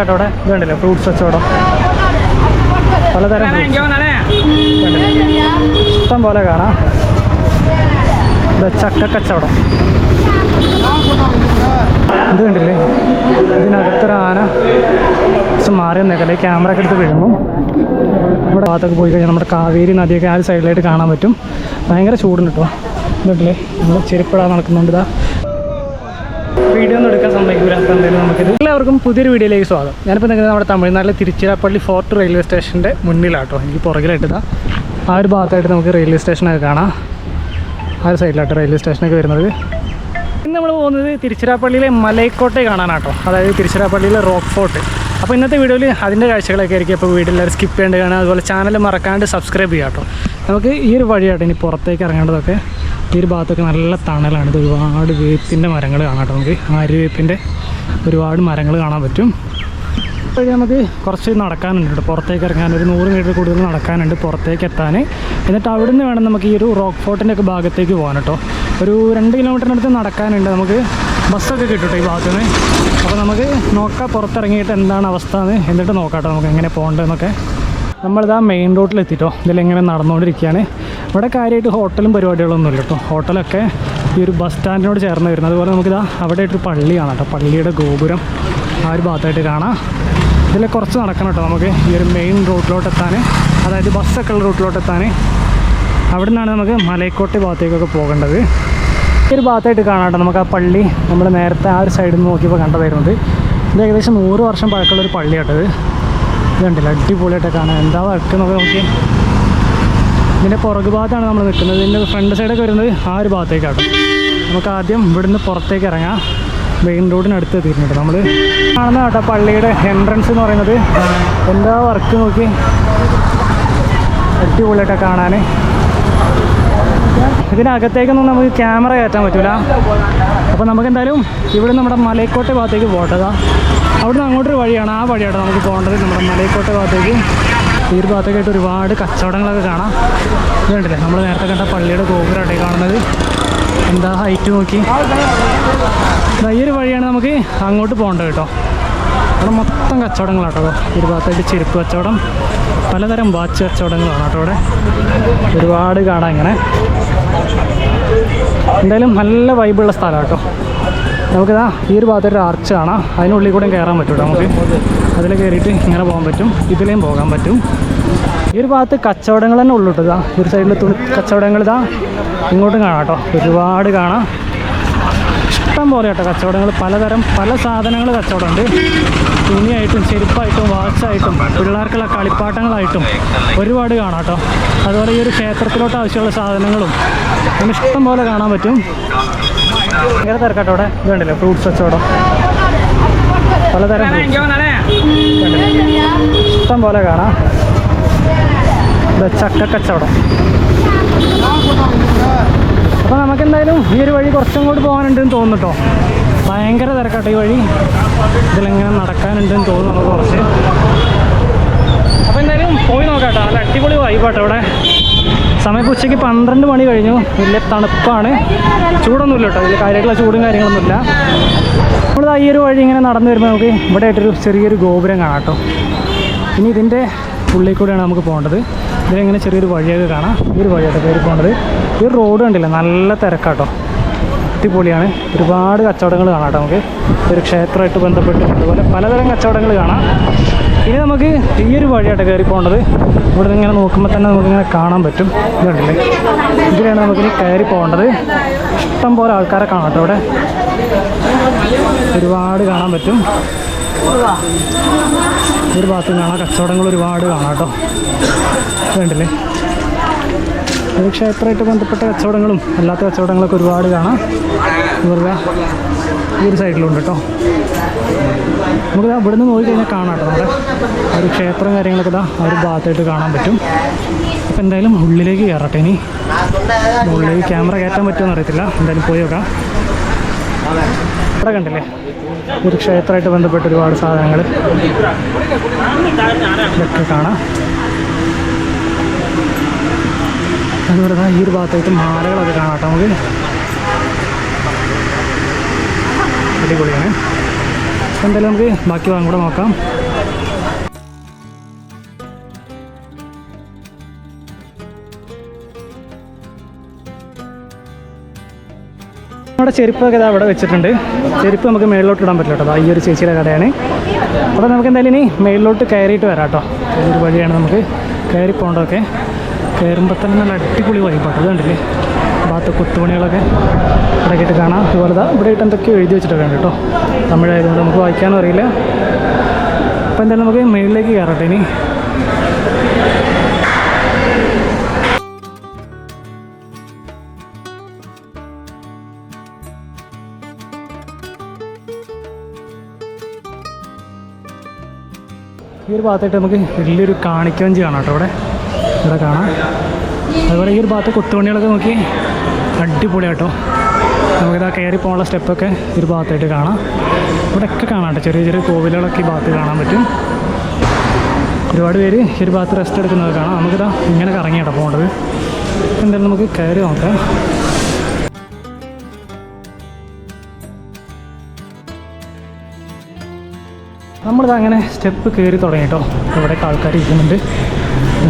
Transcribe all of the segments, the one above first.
തിരക്കാട്ടോ അവിടെ? ഇത് കണ്ടില്ലേ? ഫ്രൂട്ട്സ് കച്ചവടം പലതരം? ഇഷ്ടം പോലെ കാണാം. ചക്ക കച്ചവടം. ഇത് കണ്ടില്ലേ? ഇതിനകത്തൊരു ആന കുറച്ച് മാറി നിൽക്കല്ലേ? ക്യാമറ ഒക്കെ എടുത്ത് വീഴുന്നു. ഇവിടെ ഭാഗത്തൊക്കെ പോയി കഴിഞ്ഞാൽ നമ്മുടെ കാവേരി നദിയൊക്കെ ആ ഒരു സൈഡിലായിട്ട് കാണാൻ പറ്റും. ഭയങ്കര ചൂടുണ്ട് കേട്ടോ. ഇതുണ്ടല്ലേ നമ്മൾ ചെരുപ്പിടാൻ നടക്കുന്നുണ്ട് ഇതാ. വീഡിയോ ഒന്നും എടുക്കാൻ സമ്മതിക്കൂല. അപ്പോൾ എന്തായാലും നമുക്കിത് എല്ലാവർക്കും പുതിയൊരു വീഡിയോയിലേക്ക് സ്വാഗതം. ഞാനിപ്പോൾ നിൽക്കുന്നത് നമ്മുടെ തമിഴ്നാട്ടിലെ തിരുച്ചിറപ്പള്ളി ഫോർട്ട് റെയിൽവേ സ്റ്റേഷന്റെ മുന്നിലാട്ടോ. എനിക്ക് പുറകിലായിട്ട് ആ ഒരു ഭാഗത്തായിട്ട് നമുക്ക് റെയിൽവേ സ്റ്റേഷനൊക്കെ കാണാം. ആ ഒരു സൈഡിലാട്ടോ റെയിൽവേ സ്റ്റേഷനൊക്കെ വരുന്നത്. ഇന്ന് നമ്മൾ പോകുന്നത് തിരുച്ചിറപ്പള്ളിയിലെ മലയക്കോട്ടെ കാണാനാട്ടോ. അതായത് തിരുച്ചിറപ്പള്ളിയിലെ റോക്ക് ഫോർട്ട് അപ്പോൾ ഇന്നത്തെ വീഡിയോയിൽ അതിന്റെ കാഴ്ചകളൊക്കെ ആയിരിക്കും. അപ്പോൾ വീഡിയോ എല്ലാവരും സ്കിപ്പ് ചെയ്യേണ്ട കാണാം അതുപോലെ ചാനൽ മറക്കാണ്ട് സബ്സ്ക്രൈബ് ചെയ്യാം കേട്ടോ നമുക്ക് ഈ ഒരു വഴിയാട്ടോ ഇനി പുറത്തേക്ക് ഇറങ്ങേണ്ടതൊക്കെ. ഈ ഒരു ഭാഗത്തൊക്കെ നല്ല തണലാണ്. ഇത് ഒരുപാട് വേപ്പിന്റെ മരങ്ങൾ കാണാം കേട്ടോ നമുക്ക്. ആര്യവേപ്പിന്റെ ഒരുപാട് മരങ്ങൾ കാണാൻ പറ്റും. വഴി നമുക്ക് കുറച്ച് നടക്കാനുണ്ട് പുറത്തേക്ക് ഇറങ്ങാൻ ഒരു നൂറ് മീറ്റർ കൂടുതൽ നടക്കാനുണ്ട് പുറത്തേക്ക് എത്താൻ. എന്നിട്ട് അവിടെ നിന്ന് വേണം നമുക്ക് ഈ ഒരു റോക്ക് ഫോർട്ടിന്റെ ഒക്കെ ഭാഗത്തേക്ക് പോകാൻ കേട്ടോ. ഒരു രണ്ട് കിലോമീറ്ററിനടുത്ത് നടക്കാനുണ്ട് നമുക്ക്. ബസ്സൊക്കെ കേട്ടോ ഈ ഭാഗത്തു നിന്ന് അപ്പോൾ നമുക്ക് നോക്കാം പുറത്തിറങ്ങിയിട്ട് എന്താണ് അവസ്ഥ എന്ന്. എന്നിട്ട് നോക്കാം കേട്ടോ നമുക്ക് എങ്ങനെ പോകേണ്ടതെന്നൊക്കെ. നമ്മളിതാ മെയിൻ റോഡിൽ എത്തിട്ടോ ഇതിലിങ്ങനെ നടന്നുകൊണ്ടിരിക്കുകയാണ്. ഇവിടെ കാര്യമായിട്ട് ഹോട്ടലും പരിപാടികളൊന്നും ഇല്ല കേട്ടോ. ഹോട്ടലൊക്കെ ഈ ഒരു ബസ് സ്റ്റാൻഡിനോട് ചേർന്ന് വരുന്നത്. അതുപോലെ നമുക്കിതാ അവിടെ ഒരു പള്ളിയാണ് കേട്ടോ. പള്ളിയുടെ ഗോപുരം ആ ഒരു ഭാഗത്തായിട്ട് കാണാം. ഇതിൽ കുറച്ച് നടക്കണം കേട്ടോ നമുക്ക്. ഈ ഒരു മെയിൻ റൂട്ടിലോട്ട് എത്താൻ അതായത് ബസ്സൊക്കെ ഉള്ള റൂട്ടിലോട്ട് എത്താൻ അവിടെ നിന്നാണ് നമുക്ക് മലയക്കോട്ടെ ഭാഗത്തേക്കൊക്കെ പോകേണ്ടത്. ഈ ഒരു ഭാഗത്തായിട്ട് കാണാം കേട്ടോ. നമുക്ക് ആ പള്ളി നമ്മൾ നേരത്തെ ആ ഒരു സൈഡിൽ നിന്ന് നോക്കിയപ്പോൾ കണ്ടതായിരുന്നത് ഇത് ഏകദേശം നൂറ് വർഷം പഴക്കമുള്ളൊരു പള്ളിയാട്ടത് ഇത് കണ്ടില്ല. അടിപൊളിയായിട്ട് കാണാം എന്താ വർക്ക് നോക്കി ഇതിന്റെ പുറകു ഭാഗത്താണ് നമ്മൾ നിൽക്കുന്നത് ഇതിന്റെ ഫ്രണ്ട് സൈഡൊക്കെ വരുന്നത് ആ ഒരു ഭാഗത്തേക്കാട്ടോ. നമുക്ക് ആദ്യം ഇവിടുന്ന് പുറത്തേക്ക് ഇറങ്ങാം. മെയിൻ റോഡിനടുത്ത് എത്തിയിട്ടുണ്ട് നമ്മൾ കാണുന്ന കേട്ടോ പള്ളിയുടെ എൻട്രൻസ് എന്ന് പറയുന്നത്. എന്താ വർക്ക് നോക്കി അടിപൊളിയായിട്ട് കാണാൻ ഇതിനകത്തേക്കൊന്നും നമുക്ക് ക്യാമറ കയറ്റാൻ പറ്റില്ല അപ്പോൾ നമുക്ക് എന്തായാലും ഇവിടെ നമ്മുടെ മലയക്കോട്ടെ ഭാഗത്തേക്ക് പോകട്ടതാ അവിടുന്ന് അങ്ങോട്ടൊരു വഴിയാണ്. ആ വഴിയാണ് നമുക്ക് പോകേണ്ടത്. നമ്മുടെ മലയക്കോട്ടെ ഭാഗത്തേക്ക്. ഈ ഒരു ഭാഗത്തേക്കായിട്ട് ഒരുപാട് കച്ചവടങ്ങളൊക്കെ കാണാം. ഇതുണ്ടല്ലേ നമ്മൾ നേരത്തെ കണ്ട പള്ളിയുടെ ഗോപുരമായിട്ട് കാണുന്നത്. എന്താ ഹൈറ്റ് നോക്കി. ഈ ഒരു വഴിയാണ് നമുക്ക് അങ്ങോട്ട് പോകേണ്ടത് കേട്ടോ. അവിടെ മൊത്തം കച്ചവടങ്ങളാട്ടോ ഈ ഒരു ഭാഗത്തായിട്ട് ചെരുപ്പ് കച്ചവടം പലതരം വാച്ച് കച്ചവടങ്ങളാണ് കേട്ടോ അവിടെ. ഒരുപാട് കാണാം ഇങ്ങനെ. എന്തായാലും നല്ല വൈബുള്ള സ്ഥലമാണ് കേട്ടോ. നമുക്കിതാ ഈ ഒരു ഭാഗത്തൊരു ആർച്ച് കാണാം. അതിനുള്ളിൽ കൂടെ കയറാൻ പറ്റും നമുക്ക്. അതിൽ കയറിയിട്ട് ഇങ്ങനെ പോകാൻ പറ്റും. ഇതിലേയും പോകാൻ പറ്റും. ഈ ഒരു ഭാഗത്ത് കച്ചവടങ്ങൾ തന്നെ ഉള്ളു കേട്ടോ ഇതാ. ഒരു സൈഡിൽ തുണി കച്ചവടങ്ങൾ ഇതാ ഇങ്ങോട്ടും കാണാം കേട്ടോ ഒരുപാട് കാണാം. ഇഷ്ടം പോലെ കേട്ടോ കച്ചവടങ്ങൾ. പലതരം പല സാധനങ്ങൾ കച്ചവടമുണ്ട്. തുണിയായിട്ടും ചെരുപ്പായിട്ടും വാച്ചായിട്ടും പിള്ളേർക്കുള്ള കളിപ്പാട്ടങ്ങളായിട്ടും ഒരുപാട് കാണാം കേട്ടോ അതുപോലെ ഈ ഒരു ക്ഷേത്രത്തിലോട്ട് ആവശ്യമുള്ള സാധനങ്ങളും നമുക്ക് ഇഷ്ടം പോലെ കാണാൻ പറ്റും. ഭയങ്കര തിരക്കാട്ടോ അവിടെ. ഇത് കണ്ടില്ലേ? ഫ്രൂട്ട്സ് കച്ചവടം പലതരം? ഇഷ്ടം പോലെ കാണാം. ചക്ക കച്ചവടം അപ്പോൾ നമുക്ക് എന്തായാലും ഈ ഒരു വഴി കുറച്ചും കൂടി പോകാനുണ്ടെന്ന് തോന്നുന്നു കേട്ടോ ഭയങ്കര തിരക്കാട്ടോ ഈ വഴി. ഇതിലെങ്ങനെ നടക്കാനുണ്ടെന്ന് തോന്നുന്നു കുറച്ച്. അപ്പോൾ എന്തായാലും പോയി നോക്കാം കേട്ടോ നല്ല അടിപൊളി വൈബാട്ടോ ഇവിടെ സമയം ഇപ്പോൾ ഉച്ചയ്ക്ക് പന്ത്രണ്ട് മണി കഴിഞ്ഞു. വലിയ തണുപ്പാണ്. ചൂടൊന്നുമില്ല കേട്ടോ. വലിയ കാര്യമായിട്ടുള്ള ചൂടും കാര്യങ്ങളൊന്നുമില്ല. നമ്മൾ ഈ ഒരു വഴി ഇങ്ങനെ നടന്നു വരുമ്പോൾ നമുക്ക് ഇവിടെ ആയിട്ടൊരു ചെറിയൊരു ഗോപുരം കാണാം കേട്ടോ. ഇനി ഇതിന്റെ ഉള്ളിൽ കൂടെയാണ് നമുക്ക് പോകേണ്ടത്. ഇതിലിങ്ങനെ ചെറിയൊരു വഴിയൊക്കെ കാണാം. ഈ ഒരു വഴിയൊക്കെ കയറി പോകേണ്ടത്. ഈ ഒരു റോഡ് കണ്ടില്ല? നല്ല തിരക്കാട്ടോ അടിപൊളിയാണ്. ഒരുപാട് കച്ചവടങ്ങൾ കാണാം കേട്ടോ നമുക്ക്. ഒരു ക്ഷേത്രമായിട്ട് ബന്ധപ്പെട്ട് അതുപോലെ പലതരം കച്ചവടങ്ങൾ കാണാം. ഇനി നമുക്ക് ഈ ഒരു വഴിയായിട്ട് കയറി പോകേണ്ടത്. ഇവിടെ നിന്ന് ഇങ്ങനെ നോക്കുമ്പോൾ തന്നെ നമുക്കിങ്ങനെ കാണാൻ പറ്റും. ഇതുണ്ടല്ലേ? ഇതിലാണ് നമുക്കിനി കയറി പോകേണ്ടത്. ഇഷ്ടം പോലെ ആൾക്കാരെ കാണാം ഇവിടെ. ഒരുപാട് കാണാൻ പറ്റും. ഒരു ഭാഗത്ത് കാണാം കച്ചവടങ്ങൾ ഒരുപാട് കാണാം കേട്ടോ. വേണ്ടില്ലേ ഒരു ക്ഷേത്രമായിട്ട് ബന്ധപ്പെട്ട കച്ചവടങ്ങളും അല്ലാത്ത കച്ചവടങ്ങളൊക്കെ ഒരുപാട് കാണാം. ഇവരുടെ ഈ ഒരു സൈഡിലുണ്ട് കേട്ടോ. നമുക്ക് ഇവിടെ നിന്ന് നോക്കി കഴിഞ്ഞാൽ കാണാം കേട്ടോ നമ്മുടെ ഒരു ക്ഷേത്രം കാര്യങ്ങളൊക്കെ ഇതാ ആ ഒരു ഭാഗത്തായിട്ട് കാണാൻ പറ്റും. അപ്പോൾ എന്തായാലും ഉള്ളിലേക്ക് കയറട്ടെ ഇനി. ഉള്ളിലേക്ക് ക്യാമറ കയറ്റാൻ പറ്റുമെന്ന് അറിയത്തില്ല. എന്തായാലും പോയി നോക്കാം. ഇവിടെ കണ്ടില്ലേ? ഒരു ക്ഷേത്രമായിട്ട് ബന്ധപ്പെട്ട ഒരുപാട് സാധനങ്ങൾ. ഇതൊക്കെ കാണാം. അതുപോലെ ഈ ഒരു ഭാഗത്തായിട്ട് മാലകളൊക്കെ കാണാം കേട്ടോ നമുക്ക്. അടിപൊളിയാണ്. എന്തായാലും നമുക്ക് ബാക്കി ഭാഗം കൂടെ നോക്കാം. നമ്മുടെ ചെരുപ്പൊക്കെ ഇതാ അവിടെ വെച്ചിട്ടുണ്ട്. ചെരുപ്പ് നമുക്ക് മേളിലോട്ട് ഇടാൻ പറ്റില്ല കേട്ടോ. ഈ ഒരു ചേച്ചിയുടെ കടയാണ്. അപ്പോൾ നമുക്ക് എന്തായാലും ഇനി മേളിലോട്ട് കയറിയിട്ട് വരാം കേട്ടോ. ഈ ഒരു വഴിയാണ് നമുക്ക് കയറി പോകേണ്ടതൊക്കെ കയറുമ്പോൾ തന്നെ നല്ല അടിപൊളി വൈബാട്ടോ അതുകൊണ്ടില്ലേ കണ്ടില്ലേ? ഭാഗത്ത് കൊത്തുപണികളൊക്കെ ഇടയ്ക്കിട്ട് കാണാം. അതുപോലെ ഇവിടെ ആയിട്ട് എന്തൊക്കെയോ എഴുതി വെച്ചിട്ടൊക്കെ ഉണ്ട് കേട്ടോ. തമിഴായതുകൊണ്ട് നമുക്ക് വായിക്കാനും അറിയില്ല. അപ്പോൾ എന്തായാലും നമുക്ക് മേളിലേക്ക് കയറട്ടെ ഇനി. ഈ ഒരു ഭാഗത്തായിട്ട് നമുക്ക് വലിയൊരു കാണിക്കവഞ്ചി കാണാം കേട്ടോ ഇവിടെ. ഇവിടെ കാണാം. അതുപോലെ ഈ ഒരു ഭാഗത്ത് കൊത്തുപണികളൊക്കെ നോക്കി അടിപൊളിയാട്ടോ നമുക്കിതാ കയറി പോകാനുള്ള സ്റ്റെപ്പൊക്കെ ഒരു ഭാഗത്തായിട്ട് കാണാം. ഇവിടെയൊക്കെ കാണാം ചെറിയ ചെറിയ കോവിലുകളൊക്കെ ഈ ഭാഗത്ത് കാണാൻ പറ്റും. ഒരുപാട് പേര് ഈ ഒരു ഭാഗത്ത് റെസ്റ്റ് എടുക്കുന്നത് കാണാം. നമുക്കിതാ ഇങ്ങനെ കറങ്ങിയാട്ടോ പോകേണ്ടത്. എന്തായാലും നമുക്ക് കയറി നോക്കാം. നമ്മളിത് അങ്ങനെ സ്റ്റെപ്പ് കയറി തുടങ്ങി കേട്ടോ ഇവിടെയൊക്കെ ആൾക്കാർ ഇരിക്കുന്നുണ്ട്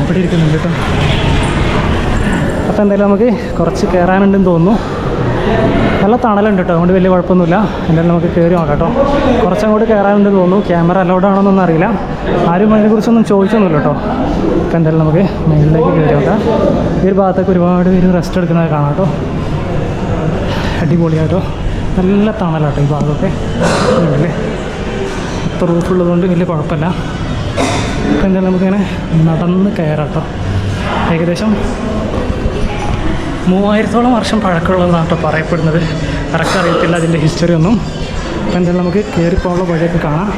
ഇവിടെ ഇരിക്കുന്നുണ്ട് കേട്ടോ. അപ്പോൾ എന്തായാലും നമുക്ക് കുറച്ച് കയറാനുണ്ടെന്ന് തോന്നുന്നു. നല്ല തണലുണ്ട് കേട്ടോ അതുകൊണ്ട് വലിയ കുഴപ്പമൊന്നുമില്ല. എന്തായാലും നമുക്ക് കയറി നോക്കാം കേട്ടോ. കുറച്ചങ്ങോട്ട് കയറാനുണ്ടെന്ന് തോന്നുന്നു. ക്യാമറ അലൗഡ് ആണോന്നൊന്നും അറിയില്ല. ആരും അതിനെക്കുറിച്ചൊന്നും ചോദിച്ചൊന്നുമില്ല കേട്ടോ. ഇപ്പം എന്തായാലും നമുക്ക് മുകളിലേക്ക് കയറി നോക്കാം. ഈ ഒരു ഭാഗത്തൊക്കെ ഒരുപാട് പേര് റെസ്റ്റ് എടുക്കുന്നത് കാണാം കേട്ടോ. അടിപൊളിയായിട്ടോ. നല്ല തണലാട്ടോ ഈ ഭാഗമൊക്കെ. ഇപ്പം റൂഫുള്ളതുകൊണ്ട് വലിയ കുഴപ്പമില്ല. ഇപ്പം എന്തായാലും നമുക്കിങ്ങനെ നടന്ന് കയറാം കേട്ടോ. ഏകദേശം മൂവായിരത്തോളം വർഷം പഴക്കമുള്ള കേട്ടോ പറയപ്പെടുന്നത്. കറക്റ്റ് അറിയത്തില്ല അതിന്റെ ഹിസ്റ്ററി ഒന്നും. അപ്പം എന്തായാലും നമുക്ക് കയറിപ്പോകാനുള്ള വഴിയൊക്കെ കാണാം.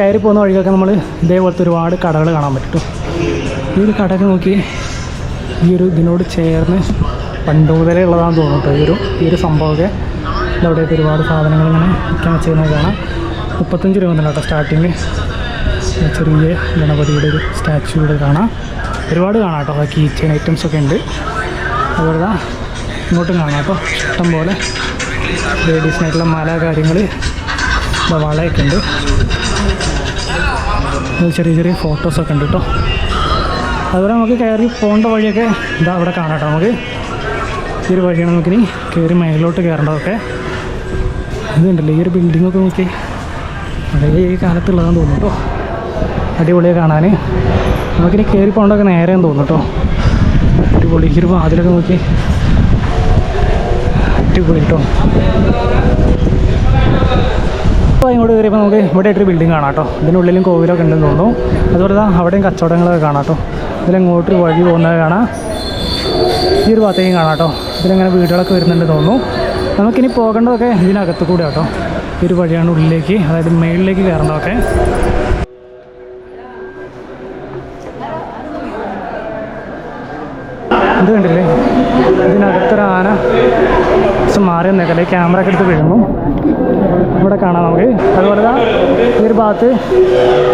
കയറി പോകുന്ന വഴിക്കൊക്കെ നമ്മൾ ഇതേപോലത്തെ ഒരുപാട് കടകൾ കാണാൻ പറ്റും. ഈ ഒരു കടയൊക്കെ നോക്കി ഈ ഒരു ഇതിനോട് ചേർന്ന് പണ്ട് മുതലേ ഉള്ളതാണെന്ന് തോന്നുന്നു ഈ ഒരു ഈ ഒരു സംഭവമൊക്കെ ഇതവിടെയൊക്കെ ഒരുപാട് സാധനങ്ങൾ ഇങ്ങനെ വിൽക്കാൻ വെച്ചിരുന്നത് കാണാം. മുപ്പത്തഞ്ച് രൂപ മുതലാണ് കേട്ടോ സ്റ്റാർട്ടിങ് ചെറിയ ഗണപതിയുടെ ഒരു സ്റ്റാച്ചു ഇവിടെ കാണാം. ഒരുപാട് കാണാം കേട്ടോ. കീ ചെയിൻ ഐറ്റംസ് ഒക്കെ ഉണ്ട്. അതുപോലെ ഇങ്ങോട്ടും കാണാം കേട്ടോ. ഇഷ്ടം പോലെ ലേഡീസിനായിട്ടുള്ള മല കാര്യങ്ങൾ വളയൊക്കെ ഉണ്ട്. ചെറിയ ചെറിയ ഫോട്ടോസൊക്കെ ഉണ്ട് കേട്ടോ. അതുപോലെ നമുക്ക് കയറി പോകേണ്ട വഴിയൊക്കെ ഇതാ അവിടെ കാണാം നമുക്ക് ഈ ഒരു വഴിയാണ് നമുക്കിനി കയറി മേലോട്ട് കയറേണ്ടതൊക്കെ. ഇതുണ്ടല്ലോ ഈ ഒരു ബിൽഡിങ്ങൊക്കെ നോക്കി പഴയ ഈ കാലത്തുള്ളതാന്ന് തോന്നുന്നു കേട്ടോ. അടിപൊളിയെ കാണാൻ നമുക്കിനി കയറി പോകേണ്ടതൊക്കെ നേരെ തോന്നുന്നു കേട്ടോ. അടിപൊളി ഒരു വാതിലൊക്കെ നോക്കി. അടിപൊളി അപ്പോൾ ഇങ്ങോട്ട് കയറിയപ്പോൾ നമുക്ക് ഇവിടെ ആയിട്ടൊരു ബിൽഡിംഗ് കാണാം കേട്ടോ. ഇതിനുള്ളിലും കോവിലൊക്കെ ഉണ്ടെന്ന് തോന്നുന്നു. അതുപോലെ തന്നെ അവിടെയും കച്ചവടങ്ങളൊക്കെ കാണാം കേട്ടോ. ഇതിലങ്ങോട്ട് വഴി പോകുന്നത് കാണാം. ഈ ഒരു ഭാഗത്തേക്കും കാണാം കേട്ടോ. ഇതിലങ്ങനെ വീടുകളൊക്കെ വരുന്നുണ്ട് തോന്നുന്നു. നമുക്കിനി പോകേണ്ടതൊക്കെ ഇതിനകത്ത് കൂടെ കേട്ടോ. ഈ ഒരു വഴിയാണ് ഉള്ളിലേക്ക് അതായത് മേളിലേക്ക് കയറേണ്ടതൊക്കെ. ഇത് കണ്ടില്ലേ? ഇതിനകത്തൊരു ആന മാറി നിൽക്കട്ടെ ക്യാമറ എടുത്ത് വീഴുന്നു. ഇവിടെ കാണാം നമുക്ക്. അതുപോലെ ഈ ഒരു ഭാഗത്ത്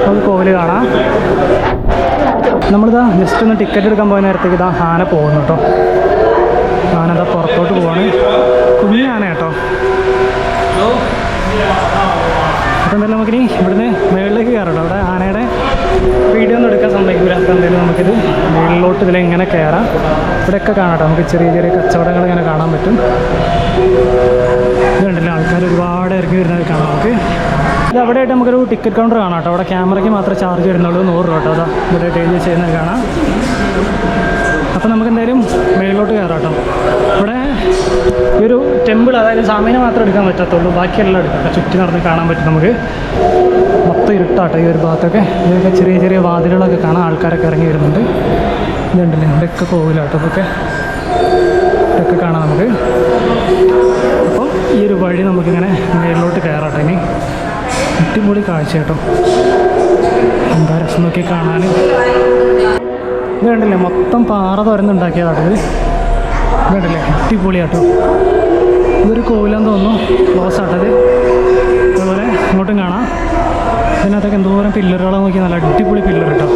നമുക്ക് കോവിൽ കാണാം. നമ്മളിതാ ജസ്റ്റ് ഒന്ന് ടിക്കറ്റ് എടുക്കാൻ പോയ നേരത്തേക്ക് ഇതാ ആന പോകുന്നു കേട്ടോ ആന ഇതാ പുറത്തോട്ട് പോവാണ്. കുഞ്ഞു ആന കേട്ടോ. അപ്പം എന്തായാലും നമുക്കിനി ഇവിടുന്ന് മുകളിലേക്ക് കയറട്ടോ അവിടെ ആനയുടെ വീഡിയോ ഒന്നും എടുക്കാൻ സമ്മതിക്കില്ല എന്തായാലും നമുക്കിത് മുകളിലോട്ട് ഇതിലെങ്ങനെ കയറാം? ഇവിടെയൊക്കെ കാണാം നമുക്ക് ചെറിയ ചെറിയ കച്ചവടങ്ങൾ ഇങ്ങനെ കാണാൻ പറ്റും. ഇതുണ്ടല്ലോ ആൾക്കാർ ഒരുപാട് ഇറങ്ങി വരുന്നത് കാണാം നമുക്ക്. ഇത് അവിടെ ആയിട്ട് നമുക്കൊരു ടിക്കറ്റ് കൗണ്ടർ കാണാം കേട്ടോ. അവിടെ ക്യാമറയ്ക്ക് മാത്രമേ ചാർജ് വരുന്നുള്ളൂ. നൂറ് രൂപ കേട്ടോ. അതാ ഇവിടെ ടേജ് ചെയ്യുന്നത് കാണാം. അപ്പോൾ നമുക്ക് എന്തായാലും മേളിലോട്ട് കയറാട്ടോ. ഇവിടെ ഈ ഒരു ടെമ്പിൾ അതായത് സാമീനെ മാത്രം എടുക്കാൻ പറ്റത്തുള്ളൂ. ബാക്കിയെല്ലാം എടുക്കാം. ചുറ്റി നടന്ന് കാണാൻ പറ്റും നമുക്ക്. മൊത്തം ഇരുട്ടാട്ടോ ഈ ഒരു ഭാഗത്തൊക്കെ. ഇതൊക്കെ ചെറിയ ചെറിയ വാതിലുകളൊക്കെ കാണാൻ ആൾക്കാരൊക്കെ ഇറങ്ങി വരുന്നുണ്ട്. ഇതുണ്ടല്ലേ ഇവിടെയൊക്കെ കോവിലാട്ടോ ഇതൊക്കെ. ഇതൊക്കെ കാണാം നമുക്ക്. അപ്പം ഈ ഒരു വഴി നമുക്കിങ്ങനെ മേളിലോട്ട് കയറാട്ടോ ഇനി. അടിപൊളി കാഴ്ച കേട്ടോ എന്താ രസം നോക്കി കാണാൻ. കണ്ടില്ലേ? മൊത്തം പാറ തുറന്നുണ്ടാക്കിയതാട്ടോ ഇത്. ഇത് കണ്ടില്ലേ? അടിപൊളിയാട്ടോ. ഇതൊരു കോവിലാന്ന് തോന്നുന്നു. ക്ലോസ് ആട്ടത് അതുപോലെ ഇങ്ങോട്ടും കാണാം. ഇതിനകത്തൊക്കെ എന്തോരം പില്ലറുകളെ നോക്കി നല്ല അടിപൊളി പില്ലർ കേട്ടോ.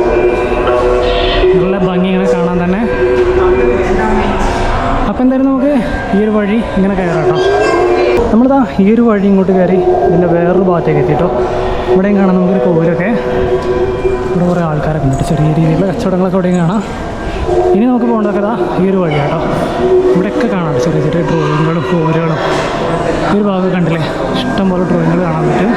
നല്ല ഭംഗി ഇങ്ങനെ കാണാൻ തന്നെ. അപ്പം എന്തായാലും നമുക്ക് ഈ ഒരു വഴി ഇങ്ങനെ കയറാം കേട്ടോ. നമ്മളിതാ ഈ ഒരു വഴി ഇങ്ങോട്ട് കയറി ഇതിന്റെ വേറൊരു ഭാഗത്തേക്ക് എത്തിയിട്ടോ ഇവിടെയും കാണാം നമുക്കൊരു കോവിലൊക്കെ. ഇവിടെ കുറേ ആൾക്കാരൊക്കെ ഉണ്ട് ചെറിയ രീതിയിലുള്ള കച്ചവടങ്ങളൊക്കെ ഇവിടെയും കാണാം. ഇനി നമുക്ക് പോകേണ്ടതൊക്കെ ഇതാ ഈ ഒരു വഴി കേട്ടോ. ഇവിടെയൊക്കെ കാണാം ചെറിയ ചെറിയ ഡ്രോയിങ്ങുകളും പോരുകളും ഈ ഒരു ഭാഗം കണ്ടില്ലേ? ഇഷ്ടംപോലെ ഡ്രോയിങ്ങുകൾ കാണാൻ പറ്റും.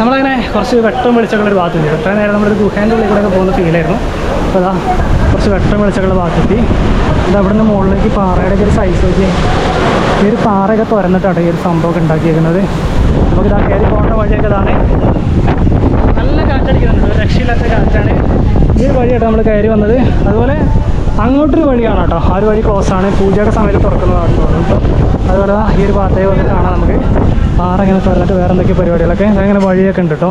നമ്മളങ്ങനെ കുറച്ച് വെട്ടം വെളിച്ചമുള്ള ഒരു ഭാഗത്ത് എത്ര നേരം നമ്മളൊരു ഗുഹേന്റെ ഉള്ളിൽ കൂടെ പോകുന്ന ഫീലായിരുന്നു അപ്പോൾ അതാ കുറച്ച് വെട്ടം വെളിച്ചമുള്ള ഭാഗത്തെത്തി ഇത് അവിടെ നിന്ന് മുകളിലേക്ക് പാറയുടെ ഒരു സൈസ് നോക്കി ഈ ഒരു പാറയൊക്കെ തുറന്നിട്ടാണ് ഈ ഒരു സംഭവമൊക്കെ ഉണ്ടാക്കിയിരിക്കുന്നത് നമുക്ക് ഇതാ കയറി പോകേണ്ട വഴിയൊക്കെ ഇതാണ്. നല്ല കാറ്റടിക്കുന്നുണ്ട്. രക്ഷയില്ലാത്ത കാറ്റാണ്. ഈ ഒരു വഴിയായിട്ട് നമ്മൾ കയറി വന്നത്. അതുപോലെ അങ്ങോട്ടൊരു വഴിയാണ് കേട്ടോ. ആ ഒരു വഴി ക്ലോസ് ആണ്. പൂജയുടെ സമയത്ത് തുറക്കുന്നതാണ് തോന്നുന്നു അതുപോലെ ഈ ഒരു ഭാഗത്തേക്ക് വന്ന് കാണാം നമുക്ക്. പാറ ഇങ്ങനെ തുറന്നിട്ട് വേറെ എന്തൊക്കെ പരിപാടികളൊക്കെ. അങ്ങനെ വഴിയൊക്കെ ഉണ്ട് കേട്ടോ.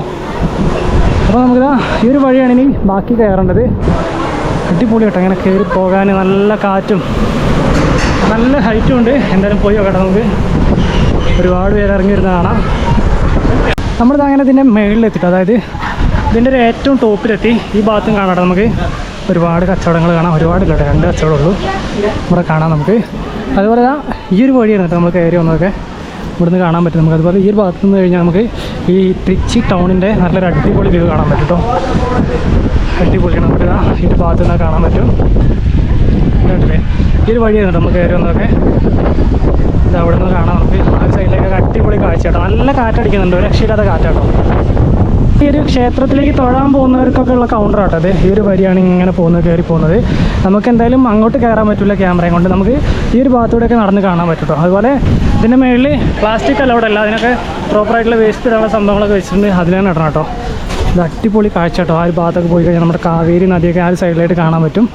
അപ്പോൾ നമുക്ക് ഈ ഒരു വഴിയാണ് ഇനി ബാക്കി കയറേണ്ടത്. അടിപൊളി കേട്ടോ. അങ്ങനെ കയറി പോകാൻ നല്ല കാറ്റും നല്ല ഹൈറ്റും ഉണ്ട്. എന്തായാലും പോയി നോക്കട്ടെ നമുക്ക്. ഒരുപാട് പേര് ഇറങ്ങി വരുന്ന കാണാം നമ്മളിത് അങ്ങനെ ഇതിന്റെ മേളിലെത്തിട്ടോ. അതായത് ഇതിന്റെ ഒരു ഏറ്റവും ടോപ്പിലെത്തി ഈ ഭാഗത്തും കാണാം നമുക്ക്. ഒരുപാട് കച്ചവടങ്ങൾ കാണാം. ഒരുപാട് കേട്ടോ രണ്ട് കച്ചവടമുള്ളൂ. ഇവിടെ കാണാം നമുക്ക്. അതുപോലെ ഈ ഒരു വഴിയാണ് കേട്ടോ നമ്മൾ കയറി വന്നതൊക്കെ ഇവിടുന്ന് കാണാൻ പറ്റും നമുക്ക്. അതുപോലെ ഈ ഒരു ഭാഗത്ത് നിന്ന് കഴിഞ്ഞാൽ നമുക്ക് ഈ ട്രിച്ചി ടൗണിന്റെ നല്ലൊരു അടിപൊളി വ്യൂ കാണാൻ പറ്റും കേട്ടോ. അടിപൊളിയാണ്. നമുക്ക് ഈ ഒരു ഭാഗത്ത് കാണാൻ പറ്റും. കണ്ടില്ലേ ഈ ഒരു വഴിയാണ് നമുക്ക് കയറി വന്നതൊക്കെ ഇത് അവിടെ നിന്ന് കാണാം നമുക്ക് ആ സൈഡിലേക്ക് അടിപൊളി കാഴ്ച കേട്ടോ. നല്ല കാറ്റടിക്കുന്നുണ്ട്. ഒരു രക്ഷയില്ലാത്ത കാറ്റാട്ടോ ഈ ഒരു ക്ഷേത്രത്തിലേക്ക് തൊഴാൻ പോകുന്നവർക്കൊക്കെ ഉള്ള കൗണ്ടർ ആട്ടോ അതെ ഈ ഒരു വരിയാണ് ഇങ്ങനെ പോകുന്നത് കയറി പോകുന്നത്. നമുക്ക് എന്തായാലും അങ്ങോട്ട് കയറാൻ പറ്റില്ല ക്യാമറയും കൊണ്ട്. നമുക്ക് ഈ ഒരു ഭാഗത്തൂടെയൊക്കെ നടന്ന് കാണാൻ പറ്റും അതുപോലെ ഇതിന്റെ മേളിൽ പ്ലാസ്റ്റിക് അല്ല അല്ല അതിനൊക്കെ പ്രോപ്പറായിട്ടുള്ള വേസ്റ്റ് ഇടാനുള്ള സംഭവങ്ങളൊക്കെ വെച്ചിട്ടുണ്ട്. അതിനാണ് ഇടണം കേട്ടോ. ഇത് അടിപൊളി കാഴ്ച കേട്ടോ. ആ ഒരു ഭാഗത്തൊക്കെ പോയി കഴിഞ്ഞാൽ നമ്മുടെ കാവേരി നദിയൊക്കെ ആ ഒരു സൈഡിലായിട്ട് കാണാൻ പറ്റും.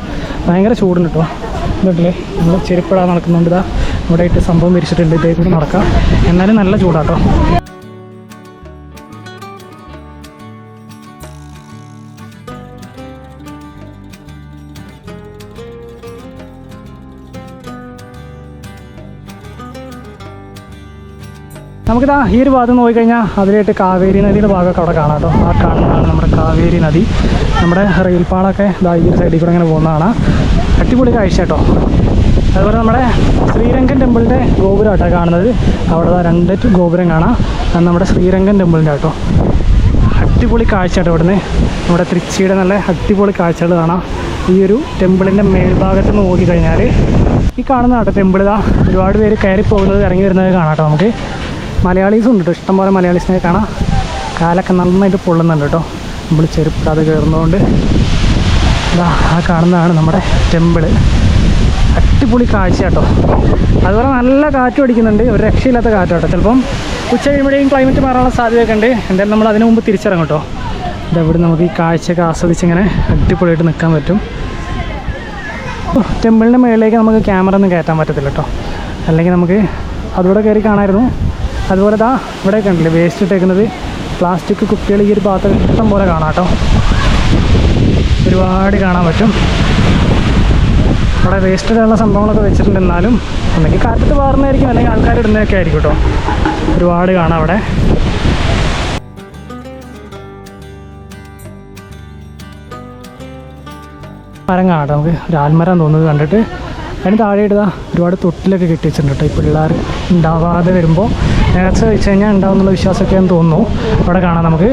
ഭയങ്കര ചൂടുണ്ട് കേട്ടോ. ഇതുണ്ടല്ലേ? നമ്മൾ ചെരുപ്പിടാൻ നടക്കുന്നുണ്ട് ഇതാ. ഇവിടെ ഇട്ട് സംഭവം വിരിച്ചിട്ടുണ്ട്. ഇതേ കൂടി നടക്കാം. എന്നാലും നല്ല ചൂടാട്ടോ. നമുക്കിതാ ഈ ഒരു ഭാഗത്ത് നോക്കി കഴിഞ്ഞാൽ അതിലായിട്ട് കാവേരി നദിയുടെ ഭാഗമൊക്കെ അവിടെ കാണാം കേട്ടോ. ആ കാണുന്നതാണ് നമ്മുടെ കാവേരി നദി. നമ്മുടെ റെയിൽപാടൊക്കെ ഇതാ ഈ ഒരു സൈഡിൽ കൂടെ ഇങ്ങനെ പോകുന്നതാണ്. അടിപൊളി കാഴ്ച കേട്ടോ. അതുപോലെ നമ്മുടെ ശ്രീരംഗൻ ടെമ്പിളിന്റെ ഗോപുരം കേട്ടോ കാണുന്നത്. അവിടെ രണ്ട് ഗോപുരം കാണാം. അത് നമ്മുടെ ശ്രീരംഗൻ ടെമ്പിളിന്റെ കേട്ടോ. അടിപൊളി കാഴ്ച കേട്ടോ ഇവിടുന്ന്. നമ്മുടെ തൃച്ചിയുടെ നല്ല അടിപൊളി കാഴ്ചകൾ കാണാം. ഈ ഒരു ടെമ്പിളിന്റെ മേൽഭാഗത്ത് നിന്ന് നോക്കിക്കഴിഞ്ഞാൽ ഈ കാണുന്ന കേട്ടോ ടെമ്പിൾ ഇതാ ഒരുപാട് പേര് കയറി പോകുന്നത് ഇറങ്ങി വരുന്നത് കാണാം കേട്ടോ നമുക്ക്. മലയാളീസും ഉണ്ട് കേട്ടോ. ഇഷ്ടംപോലെ മലയാളീസിനെ കാണാം. കാലൊക്കെ നന്നായിട്ട് പൊള്ളുന്നുണ്ട് കേട്ടോ. നമ്മൾ ചെരുപ്പിടാതെ കയറുന്നതുകൊണ്ട് ഇതാ ആ കാണുന്നതാണ് നമ്മുടെ ടെമ്പിൾ. അടിപൊളി കാഴ്ച കേട്ടോ. അതുപോലെ നല്ല കാറ്റും അടിക്കുന്നുണ്ട്. ഒരു രക്ഷയില്ലാത്ത കാറ്റാട്ടോ ചിലപ്പം ഉച്ച കഴിയുമ്പോഴേക്കും ക്ലൈമറ്റ് മാറാനുള്ള സാധ്യതയൊക്കെ ഉണ്ട്. എന്തായാലും നമ്മൾ അതിനു മുമ്പ് തിരിച്ചിറങ്ങും കേട്ടോ. ഇതവിടെ നമുക്ക് ഈ കാഴ്ചയൊക്കെ ആസ്വദിച്ച് ഇങ്ങനെ അടിപൊളിയായിട്ട് നിൽക്കാൻ പറ്റും. ടെമ്പിളിന്റെ മുകളിലേക്ക് നമുക്ക് ക്യാമറ ഒന്നും കയറ്റാൻ പറ്റത്തില്ല കേട്ടോ. അല്ലെങ്കിൽ നമുക്ക് അതുകൂടെ കയറി കാണാമായിരുന്നു. അതുപോലെ ദാ ഇവിടെ കണ്ടില്ലേ വേസ്റ്റ് ഇട്ടേക്കുന്നത്. പ്ലാസ്റ്റിക് കുപ്പികൾ ഈ ഒരു പാത്രം ഇഷ്ടം പോലെ കാണാം കേട്ടോ. ഒരുപാട് കാണാൻ പറ്റും. അവിടെ വേസ്റ്റ് ഇടാനുള്ള സംഭവങ്ങളൊക്കെ വെച്ചിട്ടുണ്ട് എന്നാലും ഒന്നെങ്കിൽ കാറ്റത്ത് വാർന്നായിരിക്കും അല്ലെങ്കിൽ ആൾക്കാർ ഇടുന്നതൊക്കെ ആയിരിക്കും കേട്ടോ. ഒരുപാട് കാണാം അവിടെ. മരം കാണാം നമുക്ക്. ഒരു ആൽമരം തോന്നുന്നത് കണ്ടിട്ട്. അതിന് താഴെ ഇടുക ഒരുപാട് തൊട്ടിലൊക്കെ കെട്ടി വെച്ചിട്ടുണ്ട് കേട്ടോ ഈ പിള്ളേർ ഉണ്ടാവാതെ വരുമ്പോൾ. നേർച്ച വെച്ച് കഴിഞ്ഞാൽ ഉണ്ടാവും എന്നുള്ള വിശ്വാസമൊക്കെ എന്ന് തോന്നുന്നു. അവിടെ കാണാം നമുക്ക്.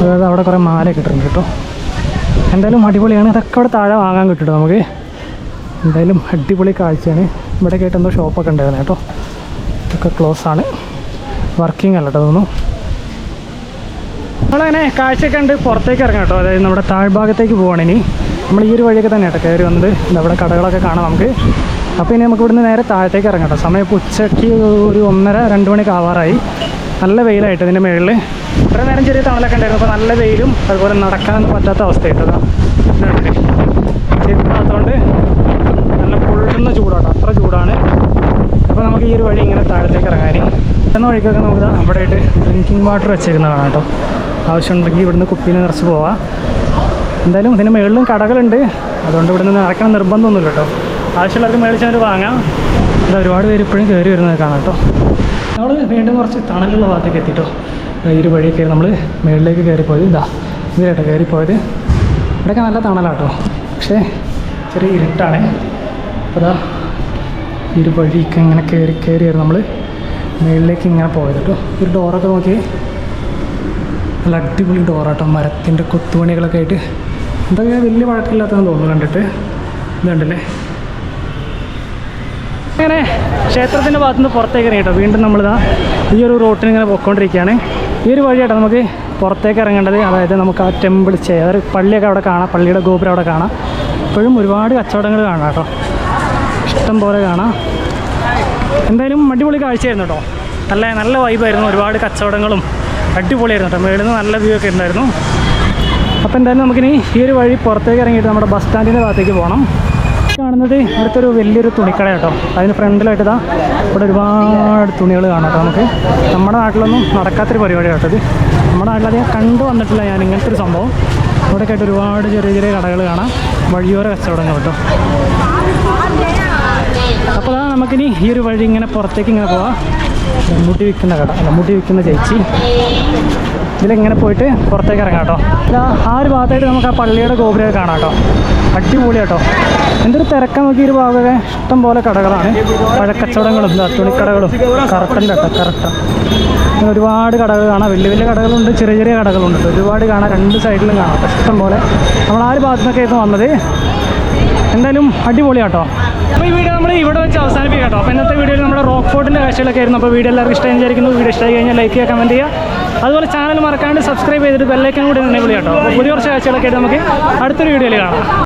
അതായത് അവിടെ കുറേ മാലയൊക്കെ ഇട്ടിട്ടുണ്ട് കേട്ടോ. എന്തായാലും അടിപൊളിയാണ്. ഇതൊക്കെ അവിടെ താഴെ വാങ്ങാൻ കിട്ടും നമുക്ക്. എന്തായാലും അടിപൊളി കാഴ്ചയാണ്. ഇവിടെ കേട്ട് എന്തോ ഷോപ്പൊക്കെ ഉണ്ടായിരുന്നു കേട്ടോ. ഇതൊക്കെ ക്ലോസ് ആണ്. വർക്കിംഗ് അല്ല കേട്ടോ തോന്നുന്നു. നമ്മളങ്ങനെ കാഴ്ചയൊക്കെ ഉണ്ട് പുറത്തേക്ക് ഇറങ്ങാം കേട്ടോ. അതായത് നമ്മുടെ താഴ്ഭാഗത്തേക്ക് പോവാണ് ഇനി. നമ്മൾ ഈ ഒരു വഴിയൊക്കെ തന്നെ കേട്ടോ കയറി വന്നത് ഇത് അവിടെ കടകളൊക്കെ കാണാം നമുക്ക്. അപ്പോൾ ഇനി നമുക്ക് ഇവിടുന്ന് നേരെ താഴത്തേക്ക് ഇറങ്ങാം കേട്ടോ. സമയം ഇപ്പോൾ ഉച്ചയ്ക്ക് ഒരു ഒന്നര രണ്ട് മണിക്ക് ആവാറായി. നല്ല വെയിലായിട്ട് ഇതിന്റെ മുകളിൽ ഇത്ര നേരം ചെറിയ തണലൊക്കെ ഉണ്ടായിരുന്നു. അപ്പോൾ നല്ല വെയിലും അതുപോലെ നടക്കാനൊന്നും പറ്റാത്ത അവസ്ഥയായിട്ടതാ ചെരുപ്പാത്തതുകൊണ്ട് നല്ല പൊള്ളുന്ന ചൂടാണ് അത്ര ചൂടാണ്. അപ്പോൾ നമുക്ക് ഈ ഒരു വഴി ഇങ്ങനെ താഴത്തേക്ക് ഇറങ്ങാൻ എന്ന വഴിക്കൊക്കെ നമുക്ക് അവിടെ ആയിട്ട് ഡ്രിങ്കിങ് വാട്ടർ വെച്ചിരുന്നതാണ് കേട്ടോ. ആവശ്യമുണ്ടെങ്കിൽ ഇവിടുന്ന് കുപ്പിയിൽ നിറച്ച് പോവാം. എന്തായാലും ഇതിന് മുകളിലും കടകളുണ്ട്. അതുകൊണ്ട് ഇവിടെ നിന്ന് നടക്കണം നിർബന്ധമൊന്നുമില്ല കേട്ടോ. ആവശ്യമുള്ളവർക്ക് മേടിച്ചവർ വാങ്ങാം. ഇത് ഒരുപാട് പേര് ഇപ്പോഴും കയറി വരുന്നത് കാണാം കേട്ടോ. നമ്മൾ വീണ്ടും കുറച്ച് തണലുള്ള ഭാഗത്തേക്ക് എത്തിട്ടോ. വഴിയൊക്കെ വഴി കയറി നമ്മൾ മുകളിലേക്ക് കയറിപ്പോയത്. ഇതാ ഇതിലേട്ടോ കയറിപ്പോയത്. ഇവിടെയൊക്കെ നല്ല തണലാട്ടോ. പക്ഷേ ചെറിയ ഇരുട്ടാണ്. അപ്പോൾ ഇതാ ഈ വഴിക്ക് വഴിയൊക്കെ ഇങ്ങനെ കയറി കയറിയായിരുന്നു നമ്മൾ മുകളിലേക്ക് ഇങ്ങനെ പോയത് കേട്ടോ. ഒരു ഡോറൊക്കെ നോക്കി നല്ല അടിപൊളി ഡോറാട്ടോ മരത്തിന്റെ കൊത്തുപണികളൊക്കെ ആയിട്ട് എന്തൊക്കെ വലിയ വഴക്കില്ലാത്തതെന്ന് തോന്നുന്നു കണ്ടിട്ട്. ഇതുണ്ടല്ലേ അങ്ങനെ ക്ഷേത്രത്തിന്റെ ഭാഗത്തു നിന്ന് പുറത്തേക്ക് ഇറങ്ങി കേട്ടോ. വീണ്ടും നമ്മളിതാ ഈ ഒരു റോട്ടിൽ ഇങ്ങനെ പോയിക്കൊണ്ടിരിക്കുകയാണ്. ഈ ഒരു വഴിയായിട്ട് നമുക്ക് പുറത്തേക്ക് ഇറങ്ങേണ്ടത്. അതായത് നമുക്ക് ആ ടെമ്പിൾ അതായത് പള്ളിയൊക്കെ അവിടെ കാണാം പള്ളിയുടെ ഗോപുരം അവിടെ കാണാം. ഇപ്പോഴും ഒരുപാട് കച്ചവടങ്ങൾ കാണാം കേട്ടോ. ഇഷ്ടം പോലെ കാണാം. എന്തായാലും അടിപൊളി കാഴ്ചയായിരുന്നു കേട്ടോ. നല്ല നല്ല വൈബായിരുന്നു ഒരുപാട് കച്ചവടങ്ങളും അടിപൊളിയായിരുന്നു കേട്ടോ. മേളിൽ നിന്ന് നല്ല വ്യൂ ഒക്കെ ഉണ്ടായിരുന്നു. അപ്പോൾ എന്തായാലും നമുക്കിനി ഈ ഒരു വഴി പുറത്തേക്ക് ഇറങ്ങിയിട്ട് നമ്മുടെ ബസ് സ്റ്റാൻഡിന്റെ ഭാഗത്തേക്ക് പോകണം കാണുന്നത് ഇവിടുത്തെ ഒരു വലിയൊരു തുണിക്കട കേട്ടോ. അതിന് ഫ്രണ്ടിലായിട്ട് ഇതാ ഇവിടെ ഒരുപാട് തുണികൾ കാണാം കേട്ടോ നമുക്ക്. നമ്മുടെ നാട്ടിലൊന്നും നടക്കാത്തൊരു പരിപാടി കേട്ടോ ഇത്. നമ്മുടെ നാട്ടിലധികം കണ്ടു വന്നിട്ടില്ല ഞാൻ ഇങ്ങനത്തെ ഒരു സംഭവം. ഇവിടെയൊക്കെ ഒരുപാട് ചെറിയ ചെറിയ കടകൾ കാണാം. വഴിയോര കച്ചവടങ്ങൾ കേട്ടോ. അപ്പോൾ അതാ നമുക്കിനി ഈ ഒരു വഴി ഇങ്ങനെ പുറത്തേക്ക് ഇങ്ങനെ പോവാം. മമ്മൂട്ടി വിൽക്കുന്ന കട മമ്മൂട്ടി മുട്ടി വിൽക്കുന്ന ചേച്ചി. ഇതിലിങ്ങനെ പോയിട്ട് പുറത്തേക്ക് ഇറങ്ങാം കേട്ടോ. ആ ഒരു ഭാഗത്തായിട്ട് നമുക്ക് ആ പള്ളിയുടെ ഗോപുരമൊക്കെ കാണാം കേട്ടോ. അടിപൊളി കേട്ടോ. എന്തൊരു തിരക്കാൻ നോക്കി ഒരു ഭാഗമൊക്കെ. ഇഷ്ടം പോലെ കടകളാണ്. പഴക്കച്ചവടങ്ങളും തുണിക്കടകളും കറക്റ്റന്റെ കേട്ടോ കറക്റ്റ് ഒരുപാട് കടകൾ കാണാം. വലിയ വലിയ കടകളുണ്ട് ചെറിയ ചെറിയ കടകളുണ്ട്. ഒരുപാട് കാണാം. രണ്ട് സൈഡിലും കാണാം. ഇഷ്ടം പോലെ. നമ്മൾ ആ ഒരു ഭാഗത്തു നിന്നൊക്കെ വന്നത്. എന്തായാലും അടിപൊളിയാട്ടോ അപ്പോൾ ഈ വീഡിയോ നമ്മൾ ഇവിടെ വെച്ച് അവസാനിപ്പിക്കാം കേട്ടോ. അപ്പോൾ ഇന്നത്തെ വീഡിയോയിൽ നമ്മുടെ റോക്ക് ഫോർട്ടിന്റെ കാഴ്ചകളൊക്കെ ആയിരുന്നു. അപ്പോൾ വീഡിയോ എല്ലാവർക്കും ഇഷ്ടമായി വിചാരിക്കുന്നു. വീഡിയോ ഇഷ്ടമായി കഴിഞ്ഞാൽ ലൈക്ക് ചെയ്യുക കമന്റ് ചെയ്യുക. അതുപോലെ ചാനൽ മറക്കാണ്ട് സബ്സ്ക്രൈബ് ചെയ്തിട്ട് ബെല്ലൈക്കൻ കൂടി എന്നെ വിളി കേട്ടോ പുതിയ കുറച്ച് കാഴ്ചകളൊക്കെ ആയിട്ട് നമുക്ക് അടുത്തൊരു വീഡിയോയിൽ കാണാം.